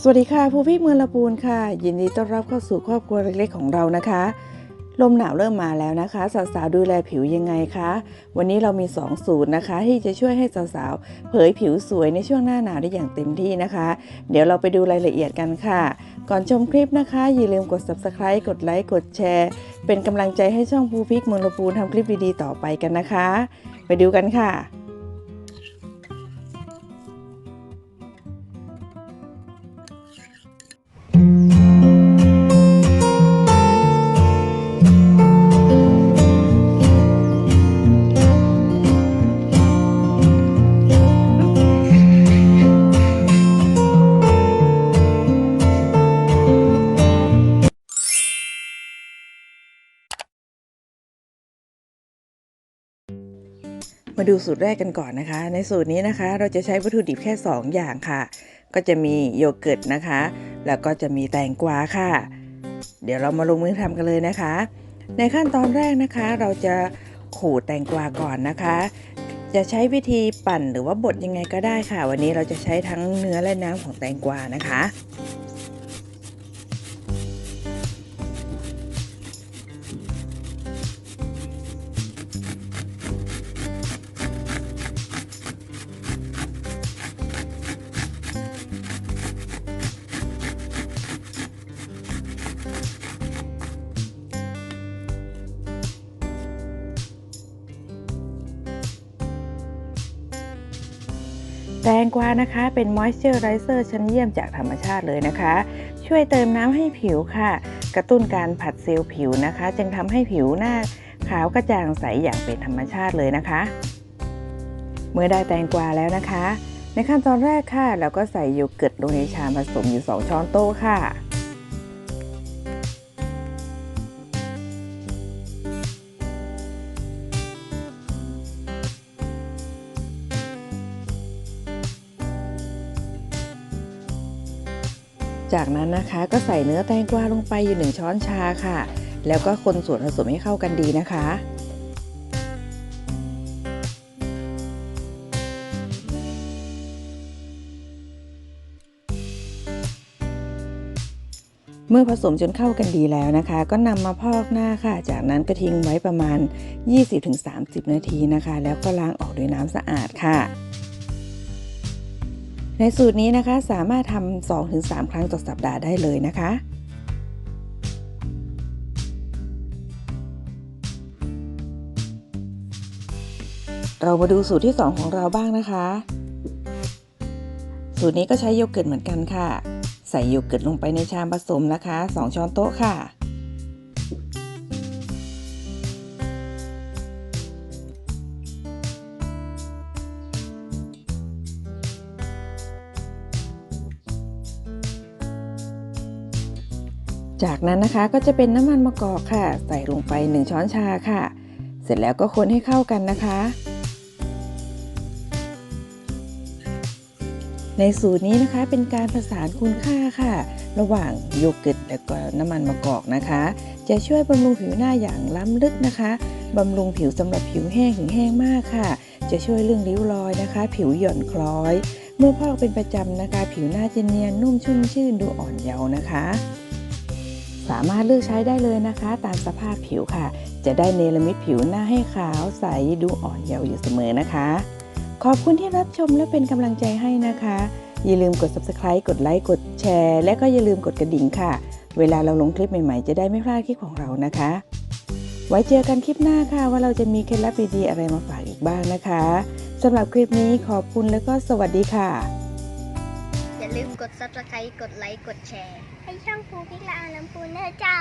สวัสดีค่ะผู้พี่เมืองละปูนค่ะ ยินดีต้อนรับเข้าสู่ครอบครัวเล็กๆของเรานะคะ ลมหนาวเริ่มมาแล้วนะคะ สาวๆดูแลผิวยังไงคะ วันนี้เรามี 2 สูตรนะคะ ที่จะช่วยให้สาวๆเผยผิวสวยในช่วงหน้าหนาวได้อย่างเต็มที่นะคะ เดี๋ยวเราไปดูรายละเอียดกันค่ะ ก่อนชมคลิปนะคะ อย่าลืมกด subscribe กดไลค์กดแชร์ เป็นกำลังใจให้ช่องภูพิกเมืองละปูนทำคลิปดีๆต่อไปกันนะคะ ไปดูกันค่ะ มาดูสูตรแรกกันก่อนนะคะ ในสูตรนี้นะคะ เราจะใช้วัตถุดิบแค่ 2 อย่างค่ะ ก็จะมีโยเกิร์ตนะคะ แล้วก็จะมีแตงกวาค่ะ เดี๋ยวเรามาลงมือทำกันเลยนะคะ ในขั้นตอนแรกนะคะ เราจะขูดแตงกวาก่อนนะคะ จะใช้วิธีปั่นหรือว่าบดยังไงก็ได้ค่ะ วันนี้เราจะใช้ทั้งเนื้อและน้ำของแตงกวานะคะ แตงกวานะคะเป็นมอยส์เจอร์ไรเซอร์ชั้นเยี่ยมจากธรรมชาติเลยนะคะ ช่วยเติมน้ำให้ผิวค่ะ กระตุ้นการผัดเซลล์ผิวนะคะ จึงทำให้ผิวหน้าขาวกระจ่างใสอย่างเป็นธรรมชาติเลยนะคะ เมื่อได้แตงกวาแล้วนะคะ ในขั้นตอนแรกค่ะ เราก็ใส่โยเกิร์ตลงในชามผสมอยู่ 2 ช้อนโต๊ะค่ะ จากนั้นนะคะก็ใส่เนื้อแตงกวาลงไปอยู่1ช้อนชาค่ะ แล้วก็คนส่วนผสมให้เข้ากันดีนะคะ เมื่อผสมจนเข้ากันดีแล้วนะคะ ก็นำมาพอกหน้าค่ะ จากนั้นก็ทิ้งไว้ประมาณ 20-30 นาทีนะคะ แล้วก็ล้างออกด้วยน้ำสะอาดค่ะ ในสูตรนี้นะคะสามารถทำ2-3ครั้งต่อสัปดาห์ได้เลยนะคะ เรามาดูสูตรที่ 2 ของเราบ้างนะคะ สูตรนี้ก็ใช้โยเกิร์ตเหมือนกันค่ะ ใส่โยเกิร์ตลงไปในชามผสมนะคะ 2 ช้อนโต๊ะค่ะ จากนั้นนะคะก็จะเป็นน้ำมันมะกอกค่ะ ใส่ลงไป 1 ช้อนชาค่ะ เสร็จแล้วก็คนให้เข้ากันนะคะ ในสูตรนี้นะคะเป็นการผสานคุณค่าค่ะ ระหว่างโยเกิร์ตและก็น้ำมันมะกอกนะคะ จะช่วยบำรุงผิวหน้าอย่างล้ำลึกนะคะบำรุงผิวสำหรับผิวแห้งถึงแห้งมากค่ะ จะช่วยเรื่องริ้วรอยนะคะ ผิวหย่อนคล้อย เมื่อพอกเป็นประจำนะคะ ผิวหน้าจะเนียนนุ่มชุ่มชื่นดูอ่อนเยาว์นะคะ สามารถเลือกใช้ได้เลยนะคะ ตามสภาพผิวค่ะ จะได้เนรมิตผิวหน้าให้ขาวใสดูอ่อนเยาว์อยู่เสมอนะคะ ขอบคุณที่รับชมและเป็นกำลังใจให้นะคะ อย่าลืมกด subscribe กดไลค์กดแชร์ และก็อย่าลืมกดกระดิ่งค่ะ เวลาเราลงคลิปใหม่ๆ จะได้ไม่พลาดคลิปของเรานะคะ ไว้เจอกันคลิปหน้าค่ะ ว่าเราจะมีเคล็ดลับดีๆอะไรมาฝากอีกบ้างนะคะสำหรับคลิปนี้ขอบคุณแล้วก็สวัสดีค่ะ อย่าลืมกด subscribe กดไลค์ กดแชร์ ให้ช่องฟูพิกลาอาลำปูนเนอร์เจ้า